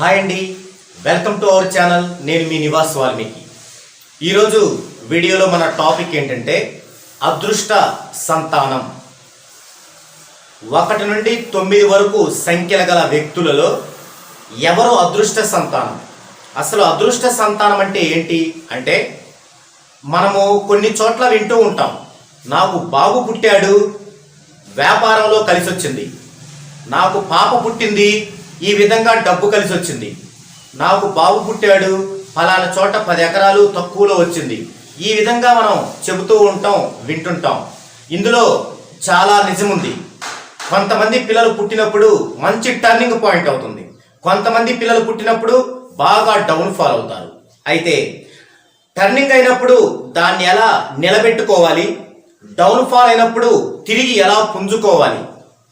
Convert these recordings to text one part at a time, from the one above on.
Hi అండి. Welcome to our channel. నేను మీ నివాస్ వాల్మీకి. ఈరోజు వీడియోలో మన టాపిక్ ఏంటంటే అదృష్ట సంతానం. ఒకటి నుండి తొమ్మిది వరకు సంఖ్యల గల వ్యక్తులలో ఎవరు అదృష్ట సంతానం? అసలు అదృష్ట సంతానం అంటే ఏంటి? అంటే మనము కొన్ని చోట్ల వింటూ ఉంటాం. నాకు బాబు పుట్టాడు వ్యాపారంలో కలిసి వచ్చింది నాకు పాప పుట్టింది ఈ విధంగా డబ్బు కలిసి వచ్చింది నాకు బాబు పుట్టాడు ఫలానా చోట పది ఎకరాలు తక్కువలో వచ్చింది. ఈ విధంగా మనం చెబుతూ ఉంటాం వింటుంటాం. ఇందులో చాలా నిజముంది. కొంతమంది పిల్లలు పుట్టినప్పుడు మంచి టర్నింగ్ పాయింట్ అవుతుంది. కొంతమంది పిల్లలు పుట్టినప్పుడు బాగా డౌన్ ఫాల్ అవుతారు. అయితే టర్నింగ్ అయినప్పుడు దాన్ని ఎలా నిలబెట్టుకోవాలి? డౌన్ ఫాల్ అయినప్పుడు తిరిగి ఎలా పుంజుకోవాలి?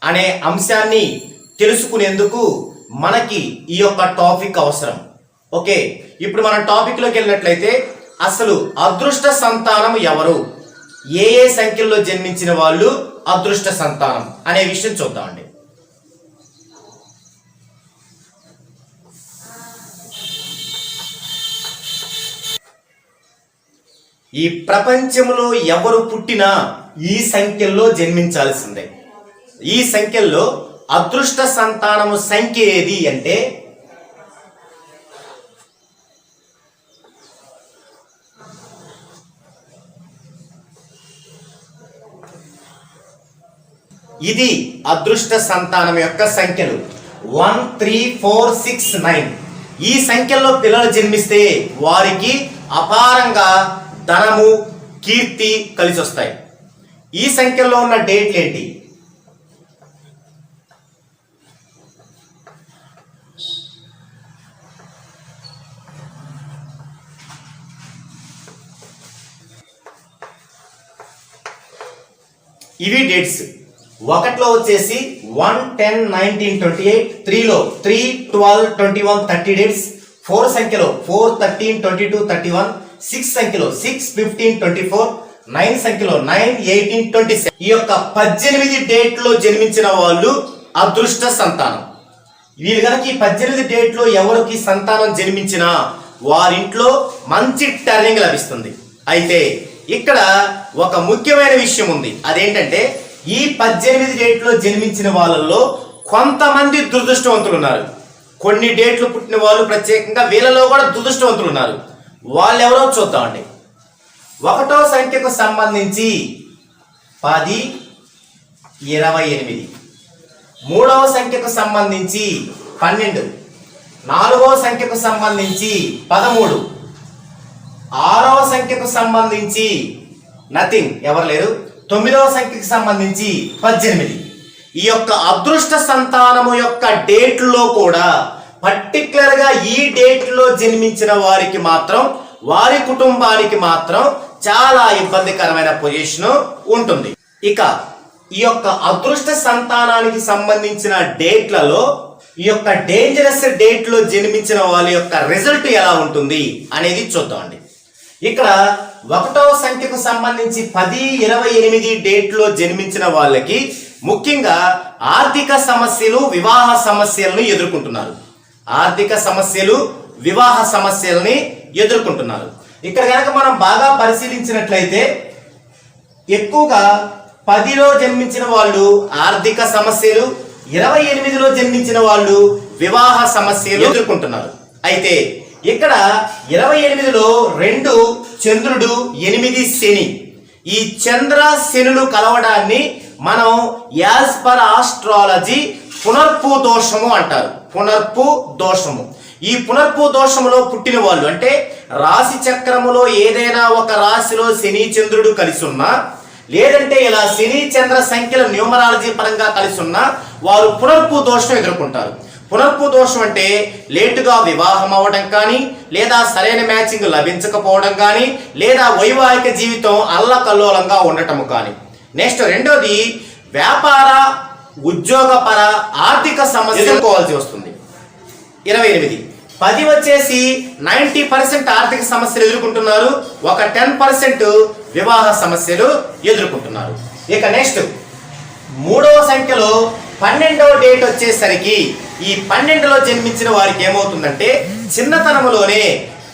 అనే అంశాన్ని తెలుసుకునేందుకు మనకి ఈ యొక్క టాపిక్ అవసరం. ఓకే? ఇప్పుడు మనం టాపిక్లోకి వెళ్ళినట్లయితే అసలు అదృష్ట సంతానం ఎవరు? ఏ ఏ సంఖ్యల్లో జన్మించిన వాళ్ళు అదృష్ట సంతానం అనే విషయం చూద్దామండి. ఈ ప్రపంచంలో ఎవరు పుట్టినా ఈ సంఖ్యల్లో జన్మించాల్సిందే. ఈ సంఖ్యల్లో అదృష్ట సంతానము సంఖ్య ఏది అంటే ఇది అదృష్ట సంతానం యొక్క సంఖ్యలు. One three four six nine. ఈ సంఖ్యల్లో పిల్లలు జన్మిస్తే వారికి అపారంగా ధనము కీర్తి కలిసి వస్తాయి ఈ సంఖ్యల్లో ఉన్న డేట్లు ఏంటి? ఇవి డేట్స్ ఒకటిలో వచ్చేసి one ten nineteen twenty eight త్రీలో three twelve twenty one thirty dates four సంఖ్యలో four thirteen twenty two thirty one six సంఖ్యలో six fifteen twenty four nine సంఖ్యలో నైన్ ఎయిటీన్ ట్వంటీ ఈ యొక్క పద్దెనిమిది డేట్లో జన్మించిన వాళ్ళు అదృష్ట సంతానం. వీళ్ళు కనుక ఈ పద్దెనిమిది డేట్లో ఎవరికి సంతానం జన్మించినా వారింట్లో మంచి టర్నింగ్ లభిస్తుంది. అయితే ఇక్కడ ఒక ముఖ్యమైన విషయం ఉంది. అదేంటంటే ఈ పద్దెనిమిది డేట్లో జన్మించిన వాళ్ళల్లో కొంతమంది దురదృష్టవంతులు ఉన్నారు. కొన్ని డేట్లు పుట్టిన వాళ్ళు ప్రత్యేకంగా వీళ్ళలో కూడా దురదృష్టవంతులు ఉన్నారు. వాళ్ళు ఎవరో చూద్దామండి ఒకటో సంఖ్యకు సంబంధించి పది ఇరవై ఎనిమిది. మూడవ సంఖ్యకు సంబంధించి పన్నెండు. నాలుగవ సంఖ్యకు సంబంధించి పదమూడు. ఆరవ సంఖ్యకు సంబంధించి నథింగ్ ఎవరు లేరు? తొమ్మిదవ సంఖ్యకు సంబంధించి పద్దెనిమిది. ఈ యొక్క అదృష్ట సంతానము యొక్క డేట్లో కూడా పర్టిక్యులర్గా ఈ డేట్లో జన్మించిన వారికి మాత్రం వారి కుటుంబానికి మాత్రం చాలా ఇబ్బందికరమైన పొజిషన్ ఉంటుంది. ఇక ఈ యొక్క అదృష్ట సంతానానికి సంబంధించిన డేట్లలో ఈ యొక్క డేంజరస్ డేట్లో జన్మించిన వాళ్ళ యొక్క రిజల్ట్ ఎలా ఉంటుంది అనేది చూద్దామండి. ఇక్కడ ఒకటవ సంఖ్యకు సంబంధించి పది ఇరవై ఎనిమిది డేట్లో జన్మించిన వాళ్ళకి ముఖ్యంగా ఆర్థిక సమస్యలు వివాహ సమస్యలను ఎదుర్కొంటున్నారు. ఆర్థిక సమస్యలు వివాహ సమస్యల్ని ఎదుర్కొంటున్నారు. ఇక్కడ కనుక మనం బాగా పరిశీలించినట్లయితే ఎక్కువగా పదిలో జన్మించిన వాళ్ళు ఆర్థిక సమస్యలు ఇరవై ఎనిమిదిలో జన్మించిన వాళ్ళు వివాహ సమస్యలు ఎదుర్కొంటున్నారు. అయితే ఇక్కడ ఇరవై ఎనిమిదిలో రెండు చంద్రుడు ఎనిమిది శని. ఈ చంద్ర శనులు కలవడాన్ని మనం యాజ్ పర్ ఆస్ట్రాలజీ పునర్పు దోషము అంటారు. పునర్పు దోషము. ఈ పునర్పు దోషములో పుట్టిన వాళ్ళు అంటే రాశి చక్రములో ఏదైనా ఒక రాశిలో శని చంద్రుడు కలిసి ఉన్నా లేదంటే ఇలా శని చంద్ర సంఖ్యల న్యూమరాలజీ పరంగా కలిసి ఉన్నా వారు పునర్పు దోషం ఎదుర్కొంటారు. పునర్పు దోషం అంటే లేటుగా వివాహం అవ్వడం కానీ లేదా సరైన మ్యాచింగ్ లభించకపోవడం కానీ లేదా వైవాహిక జీవితం అల్లకల్లోలంగా ఉండటం కానీ. నెక్స్ట్ రెండోది వ్యాపార ఉద్యోగపర ఆర్థిక సమస్య ఎదుర్కోవాల్సి వస్తుంది. ఇరవై ఎనిమిది. పది వచ్చేసి నైంటీ పర్సెంట్ ఆర్థిక సమస్యలు ఎదుర్కొంటున్నారు ఒక టెన్ పర్సెంట్ వివాహ సమస్యలు ఎదుర్కొంటున్నారు. ఇక నెక్స్ట్ మూడవ సంఖ్యలో పన్నెండవ డేట్ వచ్చేసరికి ఈ పన్నెండులో జన్మించిన వారికి ఏమవుతుందంటే చిన్నతనములోనే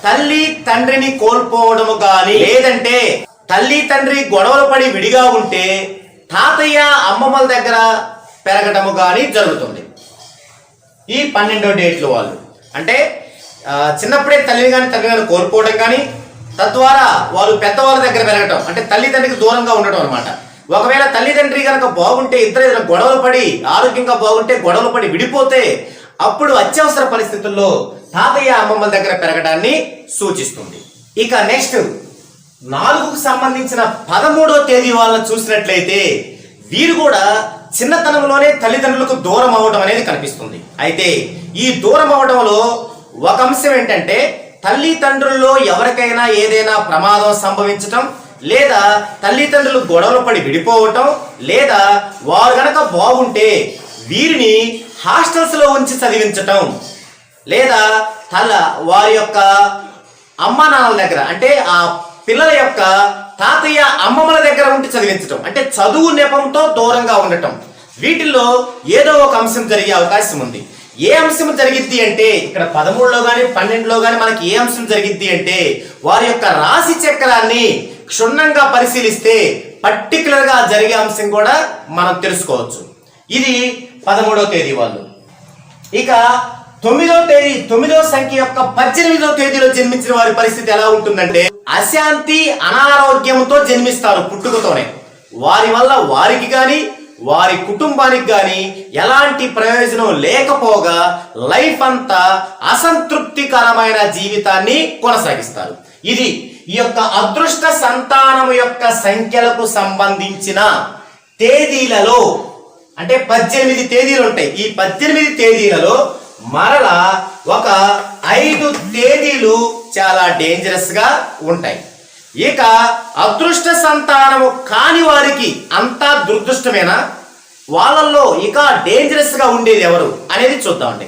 తల్లి తండ్రిని కోల్పోవడము గాని లేదంటే తల్లి తండ్రి గొడవలు పడి విడిగా ఉంటే తాతయ్య అమ్మమ్మల దగ్గర పెరగడము గాని జరుగుతుంది. ఈ పన్నెండో డేట్లు వాళ్ళు. అంటే చిన్నప్పుడే తల్లిని కానీ తండ్రి కానీ కోల్పోవడం కానీ తద్వారా వాళ్ళు పెద్దవాళ్ళ దగ్గర పెరగటం అంటే తల్లిదండ్రికి దూరంగా ఉండటం అనమాట ఒకవేళ తల్లిదండ్రి కనుక బాగుంటే ఇద్దరు ఏదైనా గొడవలు పడి ఆరోగ్యంగా బాగుంటే గొడవలు పడి విడిపోతే అప్పుడు అత్యవసర పరిస్థితుల్లో తాతయ్య అమ్మమ్మల దగ్గర పెరగడాన్ని సూచిస్తుంది. ఇక నెక్స్ట్ నాలుగుకు సంబంధించిన పదమూడో తేదీ వాళ్ళని చూసినట్లయితే వీరు కూడా చిన్నతనంలోనే తల్లిదండ్రులకు దూరం అవ్వడం అనేది కనిపిస్తుంది. అయితే ఈ దూరం అవడంలో ఒక అంశం ఏంటంటే తల్లిదండ్రుల్లో ఎవరికైనా ఏదైనా ప్రమాదం సంభవించటం లేదా తల్లిదండ్రులు గొడవలు పడి విడిపోవటం లేదా వారు గనక బాగుంటే వీరిని హాస్టల్స్లో ఉంచి చదివించటం లేదా తల వారి యొక్క అమ్మా నాన్నల దగ్గర అంటే ఆ పిల్లల యొక్క తాతయ్య అమ్మమ్మల దగ్గర ఉండి చదివించటం అంటే చదువు నెపంతో దూరంగా ఉండటం. వీటిల్లో ఏదో ఒక అంశం జరిగే అవకాశం ఉంది. ఏ అంశం జరిగిద్ది అంటే ఇక్కడ పదమూడులో కానీ పన్నెండులో కానీ మనకి ఏ అంశం జరిగిద్ది అంటే వారి యొక్క రాశి చక్రాన్ని క్షుణ్ణంగా పరిశీలిస్తే పర్టికులర్గా జరిగే అంశం కూడా మనం తెలుసుకోవచ్చు. ఇది పదమూడవ తేదీ వాళ్ళు. ఇక తొమ్మిదో తేదీ తొమ్మిదో సంఖ్య యొక్క పద్దెనిమిదో తేదీలో జన్మించిన వారి పరిస్థితి ఎలా ఉంటుందంటే అశాంతి అనారోగ్యంతో జన్మిస్తారు పుట్టుకతోనే. వారి వల్ల వారికి కానీ వారి కుటుంబానికి కానీ ఎలాంటి ప్రయోజనం లేకపోగా లైఫ్ అంతా అసంతృప్తికరమైన జీవితాన్ని కొనసాగిస్తారు. ఇది ఈ యొక్క అదృష్ట సంతానం యొక్క సంఖ్యలకు సంబంధించిన తేదీలలో అంటే పద్దెనిమిది తేదీలు ఉంటాయి. ఈ పద్దెనిమిది తేదీలలో మరలా ఒక ఐదు తేదీలు చాలా డేంజరస్గా ఉంటాయి. ఇక అదృష్ట సంతానము కాని వారికి అంతా దురదృష్టమేనా? వాళ్ళల్లో ఇక డేంజరస్గా ఉండేది ఎవరు? అనేది చూద్దామండి.